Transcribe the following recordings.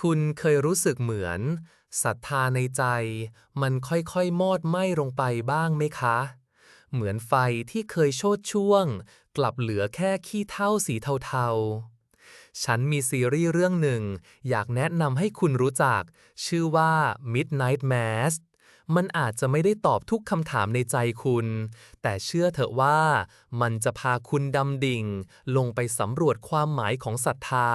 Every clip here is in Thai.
คุณเคยรู้สึกเหมือนศรัทธาในใจ มันค่อยๆ มอดไหม้ลงไปบ้างไหมคะ เหมือนไฟที่เคยโชดช่วง กลับเหลือแค่ขี้เท่าสีเทาๆ ฉันมีซีรีส์เรื่องหนึ่ง อยากแนะนำให้คุณรู้จัก ชื่อว่า Midnight Mass มันอาจจะไม่ได้ตอบทุกคำถามในใจคุณ แต่เชื่อเถอะว่า มันจะพาคุณดำดิ่ง ลงไปสำรวจความหมายของศรัทธา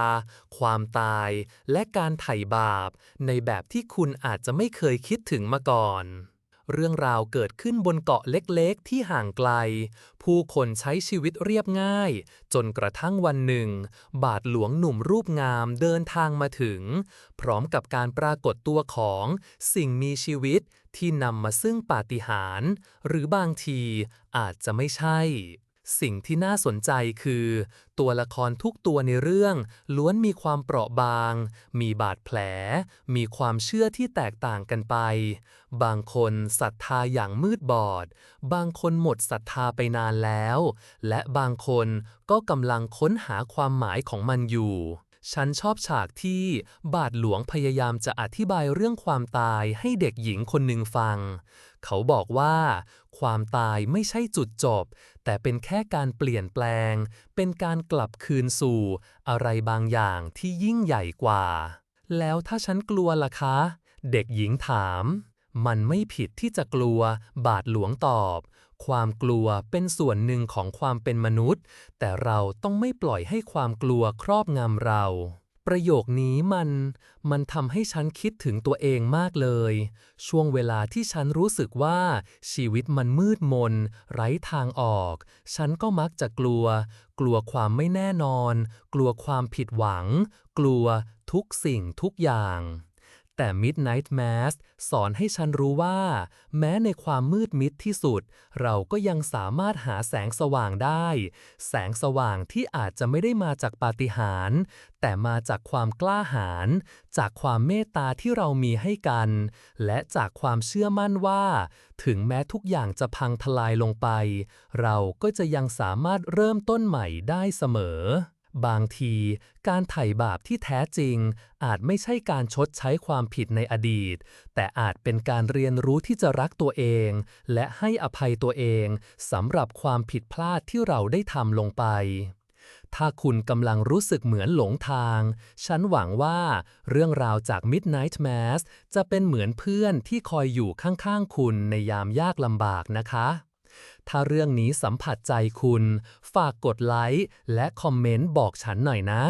ความตาย และการไถ่บาป ในแบบที่คุณอาจจะไม่เคยคิดถึงมาก่อน เรื่องราวเกิดขึ้นบนเกาะเล็กๆ ที่ห่างไกล ผู้คนใช้ชีวิตเรียบง่าย จนกระทั่งวันหนึ่ง บาทหลวงหนุ่มรูปงามเดินทางมาถึง พร้อมกับการปรากฏตัวของสิ่งมีชีวิตที่นำมาซึ่งปาฏิหาริย์หรือบางทีอาจจะไม่ใช่ สิ่งที่น่าสนใจคือ ตัวละครทุกตัวในเรื่อง ล้วนมีความเปราะบาง มีบาดแผล มีความเชื่อที่แตกต่างกันไป บางคนศรัทธาอย่างมืดบอด บางคนหมดศรัทธาไปนานแล้ว และบางคนก็กำลังค้นหาความหมายของมันอยู่ ฉันชอบฉากที่บาทหลวงพยายามจะอธิบายเรื่องความตายให้เด็กหญิงคนหนึ่งฟัง เขาบอกว่า ความตายไม่ใช่จุดจบ แต่เป็นแค่การเปลี่ยนแปลง เป็นการกลับคืนสู่ อะไรบางอย่างที่ยิ่งใหญ่กว่า แล้วถ้าฉันกลัวล่ะคะ เด็กหญิงถาม มันไม่ผิดที่จะกลัว บาทหลวงตอบ ความกลัวเป็นส่วนหนึ่งของความเป็นมนุษย์ แต่เราต้องไม่ปล่อยให้ความกลัวครอบงำเรา ประโยคนี้มัน มันทำให้ฉันคิดถึงตัวเองมากเลย ช่วงเวลาที่ฉันรู้สึกว่า ชีวิตมันมืดมน ไร้ทางออก ฉันก็มักจะกลัว กลัวความไม่แน่นอน กลัวความผิดหวัง กลัวทุกสิ่งทุกอย่าง แต่ Midnight Mass สอนให้ฉันรู้ว่า แม้ในความมืดมิดที่สุด เราก็ยังสามารถหาแสงสว่างได้ แสงสว่างที่อาจจะไม่ได้มาจากปาฏิหาริย์แต่มาจากความกล้าหาญจากความเมตตาที่เรามีให้กัน และจากความเชื่อมั่นว่า ถึงแม้ทุกอย่างจะพังทลายลงไป เราก็จะยังสามารถเริ่มต้นใหม่ได้เสมอ บางที การไถ่บาปที่แท้จริง อาจไม่ใช่การชดใช้ความผิดในอดีต แต่อาจเป็นการเรียนรู้ที่จะรักตัวเอง และให้อภัยตัวเองสำหรับความผิดพลาดที่เราได้ทำลงไป ถ้าคุณกำลังรู้สึกเหมือนหลงทาง ฉันหวังว่าเรื่องราวจาก Midnight Mass จะเป็นเหมือนเพื่อนที่คอยอยู่ข้างๆคุณในยามยากลำบากนะคะ ถ้าเรื่องนี้สัมผัสใจคุณ ฝากกดไลค์และคอมเมนต์บอกฉันหน่อยนะ